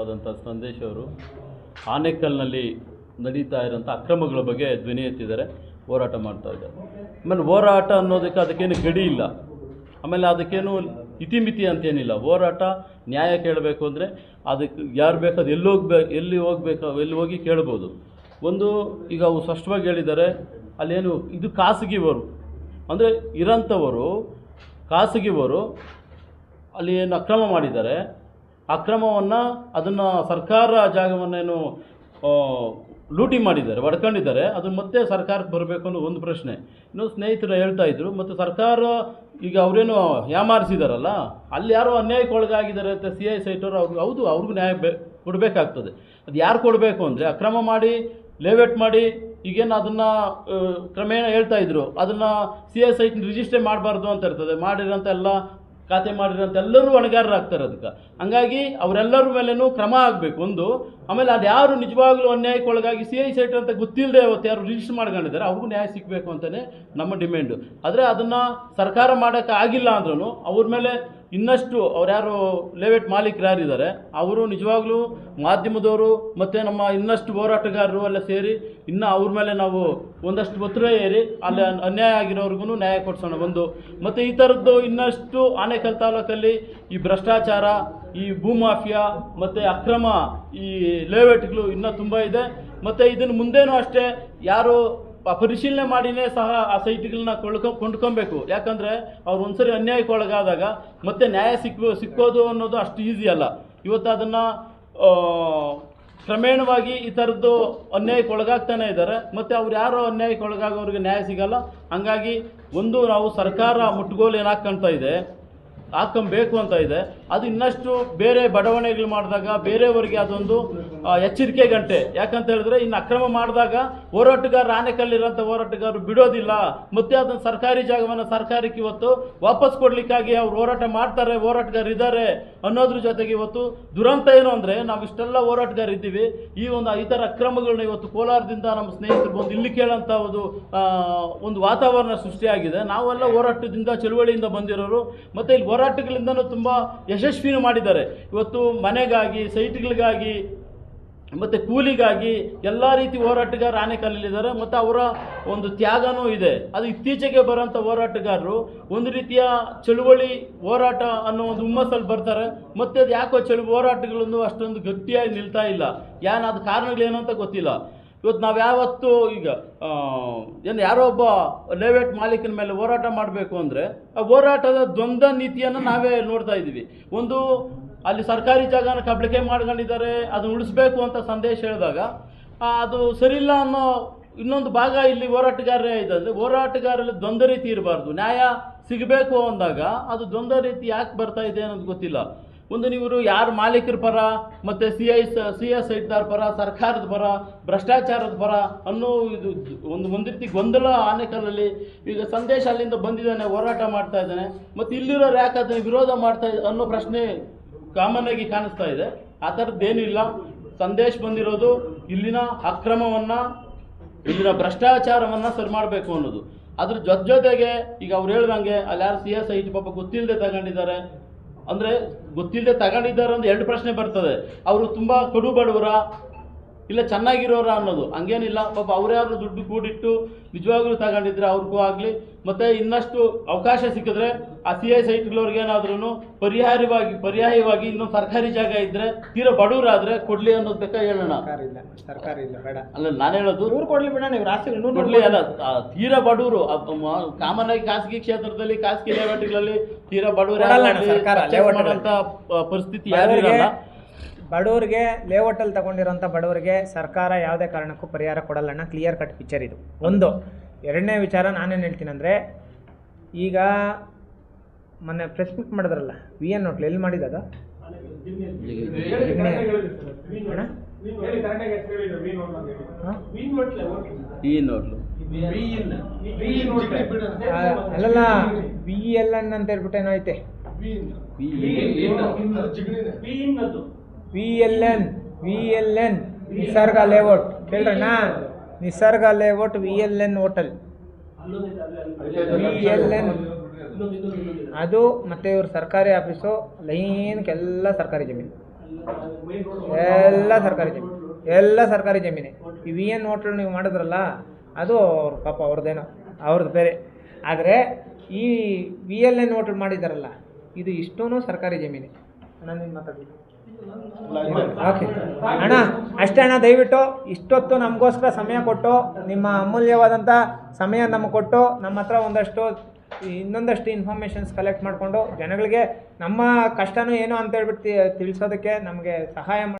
ಆದಂಥ ಸಂದೇಶ್ ಅವರು ಆನೇಕಲ್ನಲ್ಲಿ ನಡೀತಾ ಇರೋಂಥ ಅಕ್ರಮಗಳ ಬಗ್ಗೆ ಧ್ವನಿ ಎತ್ತಿದ್ದಾರೆ, ಹೋರಾಟ ಮಾಡ್ತಾ ಇದ್ದಾರೆ. ಆಮೇಲೆ ಹೋರಾಟ ಅನ್ನೋದಕ್ಕೆ ಅದಕ್ಕೇನು ಗಡಿ ಇಲ್ಲ. ಆಮೇಲೆ ಅದಕ್ಕೇನು ಇತಿಮಿತಿ ಅಂತೇನಿಲ್ಲ. ಹೋರಾಟ ನ್ಯಾಯ ಕೇಳಬೇಕು ಅಂದರೆ ಅದಕ್ಕೆ ಯಾರು ಬೇಕಾದ ಎಲ್ಲಿ ಹೋಗ್ಬೇಕು ಎಲ್ಲಿ ಹೋಗ್ಬೇಕು, ಎಲ್ಲಿ ಹೋಗಿ ಕೇಳ್ಬೋದು. ಒಂದು ಈಗ ಅವು ಸ್ಪಷ್ಟವಾಗಿ ಹೇಳಿದ್ದಾರೆ, ಅಲ್ಲೇನು ಇದು ಖಾಸಗಿವರು ಅಂದರೆ ಇರೋಂಥವರು ಖಾಸಗಿವರು ಅಲ್ಲಿ ಏನು ಅಕ್ರಮ ಮಾಡಿದ್ದಾರೆ ಅಕ್ರಮವನ್ನು ಅದನ್ನು ಸರ್ಕಾರ ಜಾಗವನ್ನೇನು ಲೂಟಿ ಮಾಡಿದ್ದಾರೆ, ಒಡ್ಕೊಂಡಿದ್ದಾರೆ ಅದನ್ನು ಮತ್ತೆ ಸರ್ಕಾರಕ್ಕೆ ಬರಬೇಕು ಅನ್ನೋ ಒಂದು ಪ್ರಶ್ನೆ. ಇನ್ನು ಸ್ನೇಹಿತರು ಹೇಳ್ತಾ ಇದ್ರು, ಮತ್ತು ಸರ್ಕಾರ ಈಗ ಅವರೇನು ಯಾಮಾರಿಸಿದಾರಲ್ಲ, ಅಲ್ಲಿ ಯಾರೋ ಅನ್ಯಾಯಕ್ಕೆ ಒಳಗಾಗಿದ್ದಾರೆ ಅಂತ ಸಿ ಐ ಸೈಟರು ಅವ್ರಿಗೆ, ಹೌದು, ಅವ್ರಿಗೂ ನ್ಯಾಯ ಬೇ, ಕೊಡಬೇಕಾಗ್ತದೆ. ಅದು ಯಾರು ಕೊಡಬೇಕು ಅಂದರೆ, ಅಕ್ರಮ ಮಾಡಿ ಲೇವೇಟ್ ಮಾಡಿ, ಈಗೇನು ಅದನ್ನು ಕ್ರಮೇಣ ಹೇಳ್ತಾ ಇದ್ರು, ಅದನ್ನು ಸಿ ಎಸ್ ಐ ರಿಜಿಸ್ಟರ್ ಮಾಡಬಾರ್ದು ಅಂತ ಇರ್ತದೆ, ಮಾಡಿರೋಂಥ ಎಲ್ಲ ಖಾತೆ ಮಾಡಿರೋಂಥ ಎಲ್ಲರೂ ಹೊಣೆಗಾರರಾಗ್ತಾರೆ ಅದಕ್ಕೆ. ಹಂಗಾಗಿ ಅವರೆಲ್ಲರ ಮೇಲೇನೂ ಕ್ರಮ ಆಗಬೇಕು. ಒಂದು, ಆಮೇಲೆ ಅದು ಯಾರು ನಿಜವಾಗ್ಲೂ ಅನ್ಯಾಯಕ್ಕೆ ಒಳಗಾಗಿ ಸಿ ಐ ಸೈಟ್ ಅಂತ ಗೊತ್ತಿಲ್ಲದೆ ಅವತ್ತು ಯಾರು ರಿಜಿಸ್ಟರ್ ಮಾಡ್ಕೊಂಡಿದ್ದಾರೆ, ಅವ್ರಿಗೂ ನ್ಯಾಯ ಸಿಗಬೇಕು ಅಂತಲೇ ನಮ್ಮ ಡಿಮ್ಯಾಂಡು ಆದರೆ ಅದನ್ನು ಸರ್ಕಾರ ಮಾಡೋಕ್ಕೆ ಆಗಿಲ್ಲ ಅಂದ್ರೂ ಅವ್ರ ಮೇಲೆ ಇನ್ನಷ್ಟು ಅವ್ರು ಯಾರು ಲೇವೇಟ್ ಮಾಲೀಕರು ಯಾರಿದ್ದಾರೆ, ಅವರು ನಿಜವಾಗ್ಲೂ ಮಾಧ್ಯಮದವರು ಮತ್ತು ನಮ್ಮ ಇನ್ನಷ್ಟು ಹೋರಾಟಗಾರರು ಎಲ್ಲ ಸೇರಿ ಇನ್ನು ಅವ್ರ ಮೇಲೆ ನಾವು ಒಂದಷ್ಟು ಒತ್ತಡ ಏರಿ ಅಲ್ಲಿ ಅನ್ಯಾಯ ಆಗಿರೋರ್ಗು ನ್ಯಾಯ ಕೊಡ್ಸೋಣ ಒಂದು ಮತ್ತು ಈ ಥರದ್ದು ಇನ್ನಷ್ಟು ಆನೇಕಲ್ ತಾಲೂಕಲ್ಲಿ ಈ ಭ್ರಷ್ಟಾಚಾರ, ಈ ಭೂಮಾಫಿಯಾ ಮತ್ತು ಅಕ್ರಮ ಈ ಲೇಔಟ್ಗಳು ಇನ್ನೂ ತುಂಬ ಇದೆ. ಮತ್ತು ಇದನ್ನು ಮುಂದೇನೂ ಅಷ್ಟೇ, ಯಾರು ಪರಿಶೀಲನೆ ಮಾಡಿನೇ ಸಹ ಆ ಸೈಟ್ಗಳನ್ನ ಕೊಳ್ಕೊ ಕೊಂಡ್ಕೊಬೇಕು. ಯಾಕಂದರೆ ಅವ್ರು ಒಂದ್ಸರಿ ಅನ್ಯಾಯಕ್ಕೆ ಒಳಗಾದಾಗ ಮತ್ತೆ ನ್ಯಾಯ ಸಿಕ್ಕ ಸಿಕ್ಕೋದು ಅನ್ನೋದು ಅಷ್ಟು ಈಸಿ ಅಲ್ಲ. ಇವತ್ತು ಅದನ್ನು ಕ್ರಮೇಣವಾಗಿ ಈ ಥರದ್ದು ಅನ್ಯಾಯಕ್ಕೆ ಒಳಗಾಗ್ತಾನೆ ಇದ್ದಾರೆ ಮತ್ತು ಅವ್ರು ಯಾರು ಅನ್ಯಾಯಕ್ಕೆ ಒಳಗಾಗೋರಿಗೆ ನ್ಯಾಯ ಸಿಗಲ್ಲ. ಹಂಗಾಗಿ ಒಂದು ನಾವು ಸರ್ಕಾರ ಮುಟ್ಟುಗೋಲು ಏನು ಹಾಕ್ಕೊಂತ ಇದೆ. ಹಾಕೊಂಬೇಕು ಅಂತ ಇದೆ. ಅದು ಇನ್ನಷ್ಟು ಬೇರೆ ಬಡಾವಣೆಗಳು ಮಾಡಿದಾಗ ಬೇರೆಯವರಿಗೆ ಅದೊಂದು ಎಚ್ಚರಿಕೆ ಗಂಟೆ. ಯಾಕಂತ ಹೇಳಿದ್ರೆ ಇನ್ನು ಅಕ್ರಮ ಮಾಡಿದಾಗ ಹೋರಾಟಗಾರ ಆನೆಕಲ್ಲಿರೋಂಥ ಹೋರಾಟಗಾರರು ಬಿಡೋದಿಲ್ಲ. ಮತ್ತೆ ಅದನ್ನು ಸರ್ಕಾರಿ ಜಾಗವನ್ನು ಸರ್ಕಾರಕ್ಕೆ ಇವತ್ತು ವಾಪಸ್ ಕೊಡಲಿಕ್ಕಾಗಿ ಅವ್ರು ಹೋರಾಟ ಮಾಡ್ತಾರೆ ಹೋರಾಟಗಾರಿದ್ದಾರೆ ಅನ್ನೋದ್ರ ಜೊತೆಗೆ ಇವತ್ತು ದುರಂತ ಏನು ಅಂದರೆ ನಾವು ಇಷ್ಟೆಲ್ಲ ಹೋರಾಟಗಾರ ಇದ್ದೀವಿ. ಈ ಒಂದು ಈ ಥರ ಅಕ್ರಮಗಳನ್ನ ಇವತ್ತು ಕೋಲಾರದಿಂದ ನಮ್ಮ ಸ್ನೇಹಿತರು ಬಂದು ಇಲ್ಲಿ ಕೇಳೋಂಥ ಒಂದು ಒಂದು ವಾತಾವರಣ ಸೃಷ್ಟಿಯಾಗಿದೆ. ನಾವೆಲ್ಲ ಹೋರಾಟದಿಂದ, ಚಳುವಳಿಯಿಂದ ಬಂದಿರೋರು. ಮತ್ತು ಇಲ್ಲಿ ಹೋರಾಟಗಳಿಂದನೂ ತುಂಬ ಯಶಸ್ವಿನೂ ಮಾಡಿದ್ದಾರೆ. ಇವತ್ತು ಮನೆಗಾಗಿ, ಸೈಟ್ಗಳಿಗಾಗಿ, ಮತ್ತು ಕೂಲಿಗಾಗಿ ಎಲ್ಲ ರೀತಿ ಹೋರಾಟಗಾರರು ಆನೆಕಲ್ಲಿದ್ದಾರೆ ಮತ್ತು ಅವರ ಒಂದು ತ್ಯಾಗನೂ ಇದೆ. ಅದು ಇತ್ತೀಚೆಗೆ ಬರೋಂಥ ಹೋರಾಟಗಾರರು ಒಂದು ರೀತಿಯ ಚಳುವಳಿ ಹೋರಾಟ ಅನ್ನೋ ಒಂದು ಹುಮ್ಮಸ್ಸಲ್ಲಿ ಬರ್ತಾರೆ. ಮತ್ತು ಅದು ಯಾಕೋ ಚಳು ಹೋರಾಟಗಳನ್ನು ಅಷ್ಟೊಂದು ಗಟ್ಟಿಯಾಗಿ ನಿಲ್ತಾ ಇಲ್ಲ. ಯಾನ, ಅದು ಕಾರಣಗಳೇನು ಅಂತ ಗೊತ್ತಿಲ್ಲ. ಇವತ್ತು ನಾವು ಯಾವತ್ತು ಈಗ ಏನು ಯಾರೋ ಒಬ್ಬ ಲೇವೇಟ್ ಮಾಲೀಕನ ಮೇಲೆ ಹೋರಾಟ ಮಾಡಬೇಕು ಅಂದರೆ ಆ ಹೋರಾಟದ ದ್ವಂದ್ವ ನೀತಿಯನ್ನು ನಾವೇ ನೋಡ್ತಾ ಇದ್ದೀವಿ. ಒಂದು, ಅಲ್ಲಿ ಸರ್ಕಾರಿ ಜಾಗನ ಕಬಳಿಕೆ ಮಾಡ್ಕೊಂಡಿದ್ದಾರೆ, ಅದನ್ನು ಉಳಿಸ್ಬೇಕು ಅಂತ ಸಂದೇಶ ಹೇಳಿದಾಗ ಅದು ಸರಿಯಿಲ್ಲ ಅನ್ನೋ ಇನ್ನೊಂದು ಭಾಗ ಇಲ್ಲಿ ಹೋರಾಟಗಾರರೇ ಇದೆ ಅಂದರೆ ಹೋರಾಟಗಾರರಲ್ಲಿ ದ್ವಂದ್ವ ರೀತಿ ಇರಬಾರ್ದು. ನ್ಯಾಯ ಸಿಗಬೇಕು ಅಂದಾಗ ಅದು ದ್ವಂದ್ವ ರೀತಿ ಯಾಕೆ ಬರ್ತಾ ಇದೆ ಅನ್ನೋದು ಗೊತ್ತಿಲ್ಲ. ಒಂದು ನೀವು ಯಾರು ಮಾಲೀಕರ ಪರ ಮತ್ತು ಸಿ ಐ ಸಿ ಎಸ್ ಐಟ್ದಾರ ಪರ, ಸರ್ಕಾರದ ಪರ, ಭ್ರಷ್ಟಾಚಾರದ ಪರ ಅನ್ನೋ ಇದು ಒಂದು ಒಂದು ರೀತಿ ಗೊಂದಲ ಆನೆಕಲ್ಲಲ್ಲಿ ಈಗ ಸಂದೇಶ ಅಲ್ಲಿಂದ ಬಂದಿದ್ದಾನೆ, ಹೋರಾಟ ಮಾಡ್ತಾ ಇದ್ದಾನೆ. ಮತ್ತು ಇಲ್ಲಿರೋ ಯಾಕೆ ಅದನ್ನು ವಿರೋಧ ಮಾಡ್ತಾ ಅನ್ನೋ ಪ್ರಶ್ನೆ ಕಾಮನ್ ಆಗಿ ಕಾಣಿಸ್ತಾ ಇದೆ. ಆ ಥರದ್ದೇನೂ ಇಲ್ಲ. ಸಂದೇಶ ಬಂದಿರೋದು ಇಲ್ಲಿನ ಅಕ್ರಮವನ್ನು, ಇಲ್ಲಿನ ಭ್ರಷ್ಟಾಚಾರವನ್ನು ಸರಿ ಮಾಡಬೇಕು ಅನ್ನೋದು. ಅದ್ರ ಜೊತೆ ಜೊತೆಗೆ ಈಗ ಅವ್ರು ಹೇಳ್ದಂಗೆ, ಅಲ್ಲಿ ಯಾರು ಸಿ ಎಸ್ ಐ ಪಾಪ ಗೊತ್ತಿಲ್ಲದೆ ತಗೊಂಡಿದ್ದಾರೆ. ಅಂದರೆ ಗೊತ್ತಿಲ್ಲದೆ ತಗೊಂಡಿದ್ದಾರೆ ಅಂತ ಎರಡು ಪ್ರಶ್ನೆ ಬರ್ತದೆ. ಅವರು ತುಂಬ ಕಡು ಬಡವರ ಇಲ್ಲ ಚೆನ್ನಾಗಿರೋರ ಅನ್ನೋದು. ಹಂಗೇನಿಲ್ಲ. ಪಾಪ ಅವ್ರ್ಯಾರು ದುಡ್ಡು ಕೂಡಿಟ್ಟು ನಿಜವಾಗ್ಲೂ ತಗೊಂಡಿದ್ರೆ ಅವ್ರಿಗೂ ಆಗಲಿ. ಮತ್ತು ಇನ್ನಷ್ಟು ಅವಕಾಶ ಸಿಕ್ಕಿದ್ರೆ ಆ ಸಿ ಐ ಸೈಟ್ಗಳವ್ರಿಗೆ ಏನಾದ್ರೂ ಪರಿಹಾರವಾಗಿ ಪರ್ಯಾಯವಾಗಿ ಇನ್ನೊಂದು ಸರ್ಕಾರಿ ಜಾಗ ಇದ್ರೆ ತೀರಾ ಬಡವರಾದರೆ ಕೊಡಲಿ ಅನ್ನೋದು ಬೇಕಾ ಹೇಳೋಣ. ಸರ್ಕಾರ ಇಲ್ಲ ಸರ್ಕಾರ ಇಲ್ಲ ಬೇಡ. ಅಲ್ಲ ನಾನು ಹೇಳೋದು ಇವ್ರು ಕೊಡ್ಲಿ ಬೇಡ ನೀವು ರಾಷ್ಟ್ರ ಇನ್ನೂರು ಕೊಡ್ಲಿ ಅಲ್ಲ ತೀರಾ ಬಡವರು ಕಾಮನ್ ಆಗಿ ಖಾಸಗಿ ಕ್ಷೇತ್ರದಲ್ಲಿ ಖಾಸಗಿ ಲೇಔಟ್ಗಳಲ್ಲಿ ತೀರಾ ಬಡವರು ಪರಿಸ್ಥಿತಿ ಯಾರು ಇರಲ್ಲ. ಬಡವರಿಗೆ ಲೇಔಟಲ್ಲಿ ತಗೊಂಡಿರೋಂಥ ಬಡವರಿಗೆ ಸರ್ಕಾರ ಯಾವುದೇ ಕಾರಣಕ್ಕೂ ಪರಿಹಾರ ಕೊಡಲ್ಲಣ್ಣ ಕ್ಲಿಯರ್ ಕಟ್ ಪಿಕ್ಚರ್ ಇದು. ಒಂದು. ಎರಡನೇ ವಿಚಾರ ನಾನೇನು ಹೇಳ್ತೀನಿ ಅಂದರೆ ಈಗ ಮೊನ್ನೆ ಪ್ರೆಸ್ ಮೀಟ್ ಮಾಡಿದ್ರಲ್ಲ ವಿ ಎನ್ ಹೋಟ್ಲ್ ಎಲ್ಲಿ ಮಾಡಿದಾಗ ಅಲ್ಲಲ್ಲ ವಿ ಎಲ್ ಎನ್ ಅಂತ ಹೇಳ್ಬಿಟ್ಟು ಏನೋ ಐತೆ. V L N V L N Nisarga layout ಕೇಳ್ರಣ್ಣ? Nisarga layout V L N hotel V L N ಅದು ಮತ್ತೆ ಇವ್ರ ಸರ್ಕಾರಿ ಆಫೀಸು ಲೈನ್ಗೆಲ್ಲ ಸರ್ಕಾರಿ ಜಮೀನು. ಎಲ್ಲ ಸರ್ಕಾರಿ ಜಮೀನು. ಎಲ್ಲ ಸರ್ಕಾರಿ ಜಮೀನೆ. ಈ ವಿ ಎನ್ ಹೋಟ್ಲ್ ನೀವು ಮಾಡಿದ್ರಲ್ಲ, ಅದು ಅವ್ರ ಪಾಪ ಅವ್ರದ್ದೇನೋ ಅವ್ರದ್ದು ಬೇರೆ. ಆದರೆ ಈ ವಿ ಎಲ್ ಎನ್ ಹೋಟ್ಲ್ ಮಾಡಿದ್ದಾರಲ್ಲ ಇದು ಇಷ್ಟೂ ಸರ್ಕಾರಿ ಜಮೀನೆ. ನಾನು ಮಾತಾಡ್ತೀನಿ ಮಾತಾಡಿ. ಓಕೆ ಅಣ್ಣ, ಅಷ್ಟೇ ಅಣ್ಣ, ದಯವಿಟ್ಟು ಇಷ್ಟೊತ್ತು ನಮಗೋಸ್ಕರ ಸಮಯ ಕೊಟ್ಟು, ನಿಮ್ಮ ಅಮೂಲ್ಯವಾದಂಥ ಸಮಯ ನಮಗೆ ಕೊಟ್ಟು, ನಮ್ಮ ಹತ್ರ ಒಂದಷ್ಟು, ಇನ್ನೊಂದಷ್ಟು ಇನ್ಫಾರ್ಮೇಷನ್ಸ್ ಕಲೆಕ್ಟ್ ಮಾಡಿಕೊಂಡು, ಜನಗಳಿಗೆ ನಮ್ಮ ಕಷ್ಟನೂ ಏನು ಅಂತ ಹೇಳ್ಬಿಟ್ಟು ತಿಳಿಸೋದಕ್ಕೆ ನಮಗೆ ಸಹಾಯ